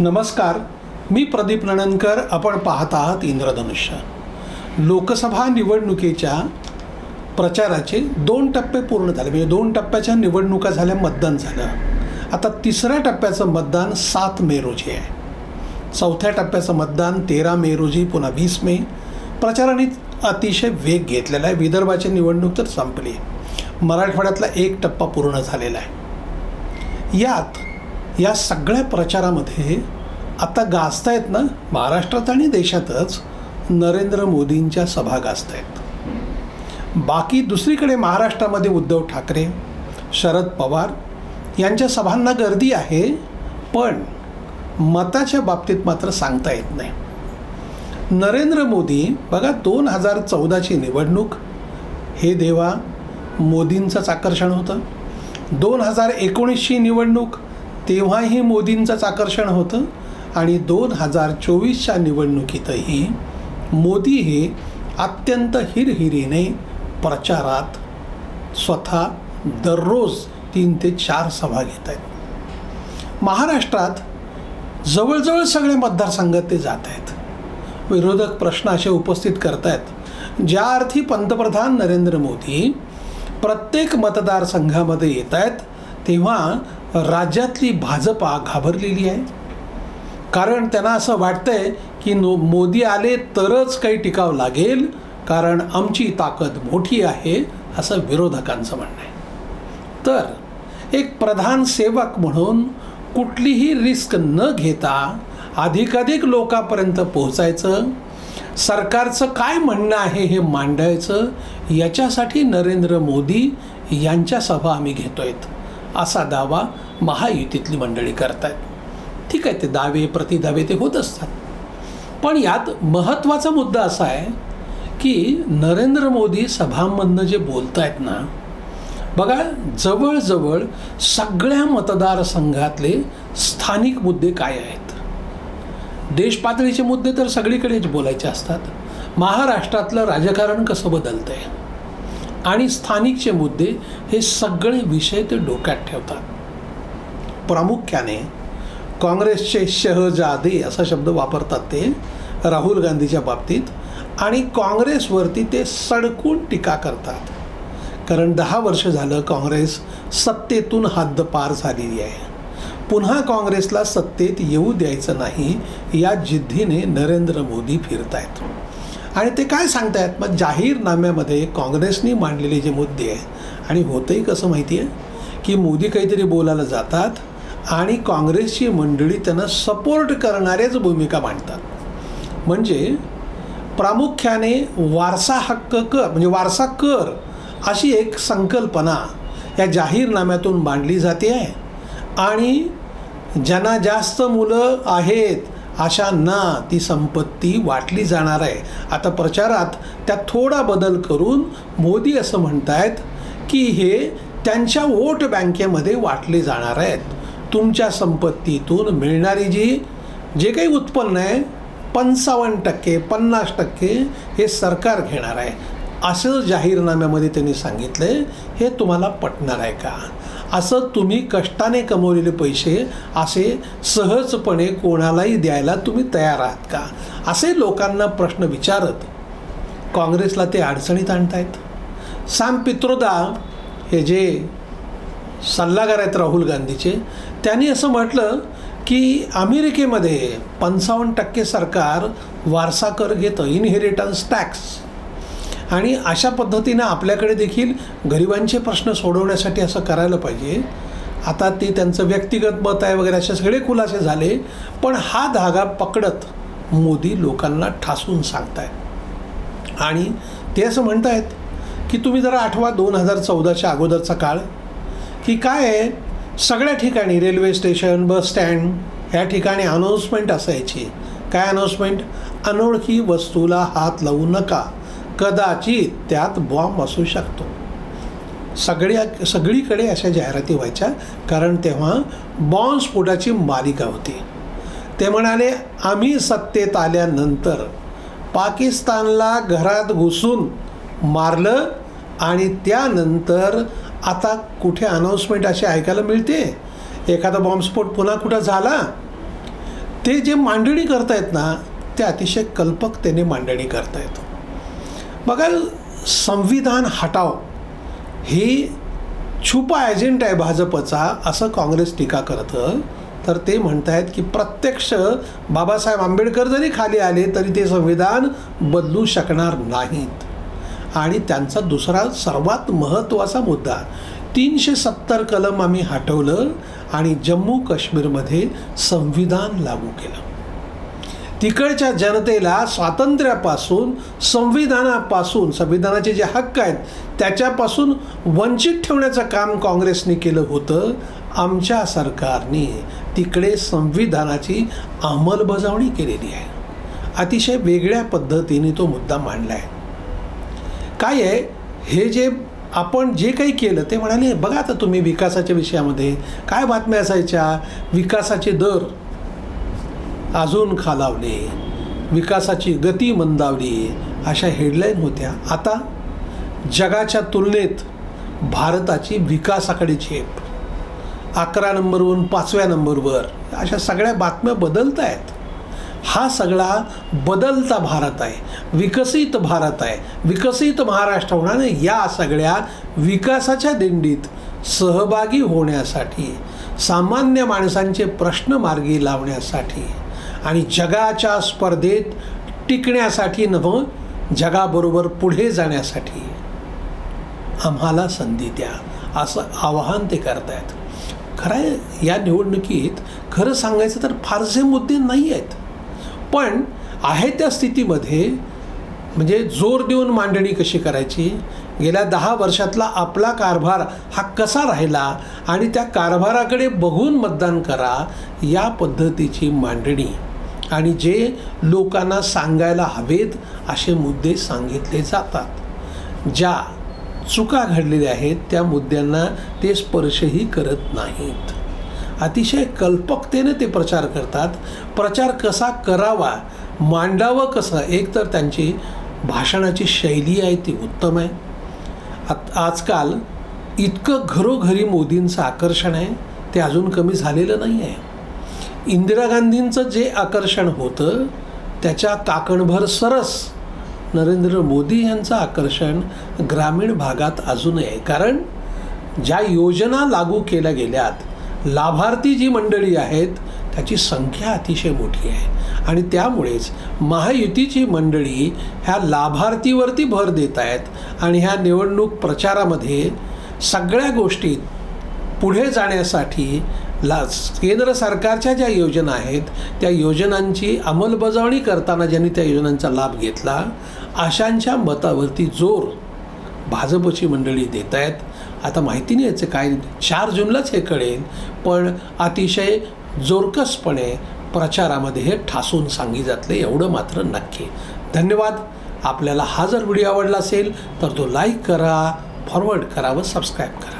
नमस्कार मी प्रदीप नणनकर आपण पाहत आहात इंद्रधनुष्य. लोकसभा निवडणुकीच्या प्रचाराचे दोन टप्पे पूर्ण झाले म्हणजे दोन टप्प्याच्या निवडणुका झाल्या मतदान झालं. आता तिसऱ्या टप्प्याचं मतदान सात मे रोजी आहे. चौथ्या टप्प्याचं मतदान तेरा मे रोजी पुन्हा वीस मे. प्रचाराने अतिशय वेग घेतलेला आहे. विदर्भाची निवडणूक तर संपली. मराठवाड्यातला एक टप्पा पूर्ण झालेला आहे. यात या सगळ्या प्रचारामध्ये आता गाजतायत ना महाराष्ट्रात आणि देशातच नरेंद्र मोदींच्या सभा गाजतायत. बाकी दुसरीकडे महाराष्ट्रामध्ये उद्धव ठाकरे शरद पवार यांच्या सभांना गर्दी आहे पण मताच्या बाबतीत मात्र सांगता येत नाही. नरेंद्र मोदी बघा दोन हजार चौदाची निवडणूक हे देवा मोदींचंच आकर्षण होतं. दोन हजार एकोणीसची निवडणूक तेव्हाही मोदींचंच आकर्षण होतं आणि दोन हजार चोवीसच्या निवडणुकीतही मोदी हे अत्यंत हिरहिरीने प्रचारात स्वतः दररोज तीन ते चार सभा घेत आहेत. महाराष्ट्रात जवळजवळ सगळे मतदारसंघात ते जात आहेत. विरोधक प्रश्न असे उपस्थित करतायत ज्या अर्थी पंतप्रधान नरेंद्र मोदी प्रत्येक मतदारसंघामध्ये येत आहेत तेव्हा राज्यातली भाजपा घाबरलेली आहे. कारण त्यांना असं वाटतंय की नो मोदी आले तरच काही टिकाव लागेल कारण आमची ताकद मोठी आहे असं विरोधकांचं म्हणणं आहे. तर एक प्रधान सेवक म्हणून कुठलीही रिस्क न घेता अधिकाधिक लोकांपर्यंत पोहोचायचं सरकारचं काय म्हणणं आहे हे मांडायचं याच्यासाठी नरेंद्र मोदी यांच्या सभा आम्ही घेतो आहेत असा दावा महायुतीतली मंडळी करतायत. ठीक आहे ते दावे प्रतिदावे ते होत असतात. पण यात महत्त्वाचा मुद्दा असा आहे की नरेंद्र मोदी सभांमधनं जे बोलत आहेत ना बघा जवळजवळ सगळ्या मतदारसंघातले स्थानिक मुद्दे काय आहेत? देश पातळीचे मुद्दे तर सगळीकडेच बोलायचे असतात. महाराष्ट्रातलं राजकारण कसं बदलतं आहे आणि स्थानिकचे मुद्दे हे सगळे विषय ते डोक्यात ठेवतात. प्रामुख्याने काँग्रेसचे शहजादे असा शब्द वापरतात ते राहुल गांधीच्या बाबतीत आणि काँग्रेसवरती ते सडकून टीका करतात. कारण दहा वर्ष झालं काँग्रेस सत्तेतून हद्दपार झालेली आहे. पुन्हा काँग्रेसला सत्तेत येऊ द्यायचं नाही या जिद्दीने नरेंद्र मोदी फिरत आहेत आणि ते काय सांगतायत? मग जाहीरनाम्यामध्ये काँग्रेसनी मांडलेले जे मुद्दे आहे आणि होतंही कसं माहिती आहे की मोदी काहीतरी बोलायला जातात आणि काँग्रेसची मंडळी त्यांना सपोर्ट करणाऱ्याच भूमिका मांडतात. म्हणजे प्रामुख्याने वारसा हक्क कर म्हणजे वारसा कर अशी एक संकल्पना या जाहीरनाम्यातून मांडली जाते आहे. आणि ज्यांना जास्त मुलं आहेत अशांना ती संपत्ती वाटली जाणार आहे. आता प्रचारात त्यात थोडा बदल करून मोदी असं म्हणतायत की हे त्यांच्या वोट बँकेमध्ये वाटले जाणार आहेत. तुमच्या संपत्तीतून मिळणारी जी जे काही उत्पन्न आहे पंचावन्न टक्के पन्नास टक्के हे सरकार घेणार आहे. असं जाहीरनाम्यामध्ये त्यांनी सांगितलं आहे हे तुम्हाला पटणार आहे का? असं तुम्ही कष्टाने कमवलेले पैसे असे सहजपणे कोणालाही द्यायला तुम्ही तयार आहात का? असे लोकांना प्रश्न विचारत काँग्रेसला ते अडचणीत आणतायत. साम पित्रोदा हे जे सल्लागार आहेत राहुल गांधीचे त्यांनी असं म्हटलं की अमेरिकेमध्ये पंचावन्न टक्के सरकार वारसा कर घेतं इनहेरिटन्स टॅक्स आणि अशा पद्धतीनं आपल्याकडे देखील गरिबांचे प्रश्न सोडवण्यासाठी असं करायला पाहिजे. आता ते त्यांचं व्यक्तिगत मत आहे वगैरे असे सगळे खुलासे झाले पण हा धागा पकडत मोदी लोकांना ठासून सांगतायत. आणि ते असं म्हणतायत की तुम्ही जरा आठवा दोन हजार चौदाच्या अगोदरचा काळ की काय आहे? सगळ्या ठिकाणी रेल्वे स्टेशन बस स्टँड ह्या ठिकाणी अनाऊन्समेंट असायची. काय अनाऊन्समेंट? अनोळखी वस्तूला हात लावू नका. कदाचित त्यात बॉम्ब असू शकतो. सगळ्या सगळीकडे अशा जाहिराती व्हायच्या कारण तेव्हा बॉम्बस्फोटाची मालिका होती. ते म्हणाले आम्ही सत्तेत आल्यानंतर पाकिस्तानला घरात घुसून मारलं आणि त्यानंतर आता कुठे अनाऊन्समेंट अशी ऐकायला मिळते? एखादा बॉम्बस्फोट पुन्हा कुठं झाला? ते जे मांडणी करतायत ना ते अतिशय कल्पकतेने मांडणी करतायत. बघा संविधान हटाव हे छुपा एजेंट आहे भाजपचा असं काँग्रेस टीका करतं तर ते म्हणतायत की प्रत्यक्ष बाबासाहेब आंबेडकर जरी खाली आले तरी ते संविधान बदलू शकणार नाहीत. आणि त्यांचा दुसरा सर्वात महत्त्वाचा मुद्दा तीनशे सत्तर कलम आम्ही हटवलं आणि जम्मू काश्मीरमध्ये संविधान लागू केलं. तिकडच्या जनतेला स्वातंत्र्यापासून संविधानापासून संविधानाचे जे हक्क आहेत त्याच्यापासून वंचित ठेवण्याचं काम काँग्रेसने केलं होतं आमच्या सरकारने तिकडे संविधानाची अंमलबजावणी केलेली आहे. अतिशय वेगळ्या पद्धतीने तो मुद्दा मांडला आहे काय आहे? हे जे आपण जे काही केलं ते म्हणाले बघा आता तुम्ही विकासाच्या विषयामध्ये काय बातम्या असायच्या? विकासाचे दर अजून खालावले. विकासाची गती मंदावली. अशा हेडलाईन होत्या. आता जगाच्या तुलनेत भारताची विकासाकडे झेप. अकरा नंबरवरून पाचव्या नंबरवर. अशा सगळ्या बातम्या बदलत आहेत. हा सगळा बदलता भारत आहे. विकसित भारत आहे. विकसित महाराष्ट्र होण्याने या सगळ्या विकासाच्या दिंडीत सहभागी होण्यासाठी सामान्य माणसांचे प्रश्न मार्गी लावण्यासाठी आणि जगाच्या स्पर्धेत टिकण्यासाठी नव्ह जगाबरोबर पुढे जाण्यासाठी. आम्हाला संधी द्या असं आवाहन ते करतायत. खरं आहे या निवडणुकीत खरं सांगायचं तर फारसे मुद्दे नाही आहेत पण आहे त्या स्थितीमध्ये म्हणजे जोर देऊन मांडणी कशी करायची? गेल्या दहा वर्षातला आपला कारभार हा कसा राहिला? आणि त्या कारभाराकडे बघून मतदान करा या पद्धतीची मांडणी. आणि जे लोकांना सांगायला हवेत असे मुद्दे सांगितले जातात. ज्या चुका घडलेल्या आहेत त्या मुद्द्यांना ते स्पर्शही करत नाहीत. अतिशय कल्पकतेने ते प्रचार करतात. प्रचार कसा करावा मांडावं कसं एक तर त्यांची भाषणाची शैली आहे ती उत्तम आहे. आत आजकाल इतकं घरोघरी मोदींचं आकर्षण आहे ते अजून कमी झालेलं नाही आहे. इंदिरा गांधींचं जे आकर्षण होतं त्याच्या ताकणभर सरस नरेंद्र मोदी यांचं आकर्षण ग्रामीण भागात अजूनही आहे. कारण ज्या योजना लागू केल्या गेल्यात लाभार्थी जी मंडळी आहेत त्याची संख्या अतिशय मोठी आहे. आणि त्यामुळेच महायुतीची मंडळी ह्या लाभार्थीवरती भर देत आहेत आणि ह्या निवडणूक प्रचारामध्ये सगळ्या गोष्टीत पुढे जाण्यासाठी ला केंद्र सरकारच्या ज्या योजना आहेत त्या योजनांची अंमलबजावणी करताना ज्यांनी त्या योजनांचा लाभ घेतला अशांच्या मतावरती जोर भाजपची मंडळी देत आहेत आता माहिती नाही याचं काय चार जूनलाच हे कळेल पण अतिशय जोरकसपणे प्रचारामध्ये हे ठासून सांगितले एवढं मात्र नक्की. धन्यवाद. आपल्याला हा जर व्हिडिओ आवडला असेल तर तो लाईक करा फॉरवर्ड करा व सबस्क्राईब करा.